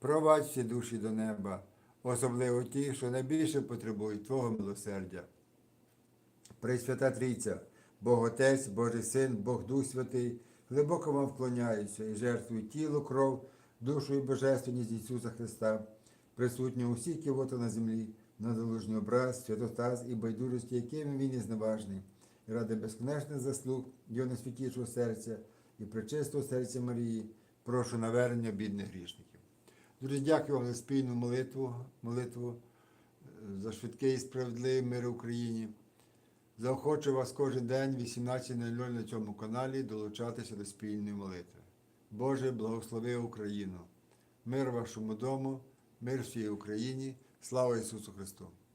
провадь всі душі до неба, особливо ті, що найбільше потребують Твого милосердя. Пресвята Трійця, Бог Отець, Божий Син, Бог Дух Святий, глибоко вам вклоняюся і жертвую тіло, кров, душу і божественність Ісуса Христа, присутнього усіх кивота на землі, на залужний образ, святотаз і байдужості, якими він є зневажний, і ради безконечних заслуг Його найсвятішого серця і пречистого серця Марії, прошу навернення бідних грішників. Дуже дякую вам за спільну молитву, молитву е, за швидкий і справедливий мир в Україні. Заохочу вас кожен день 18.00 на цьому каналі долучатися до спільної молитви. Боже, благослови Україну! Мир вашому дому, мир всій Україні, слава Ісусу Христу!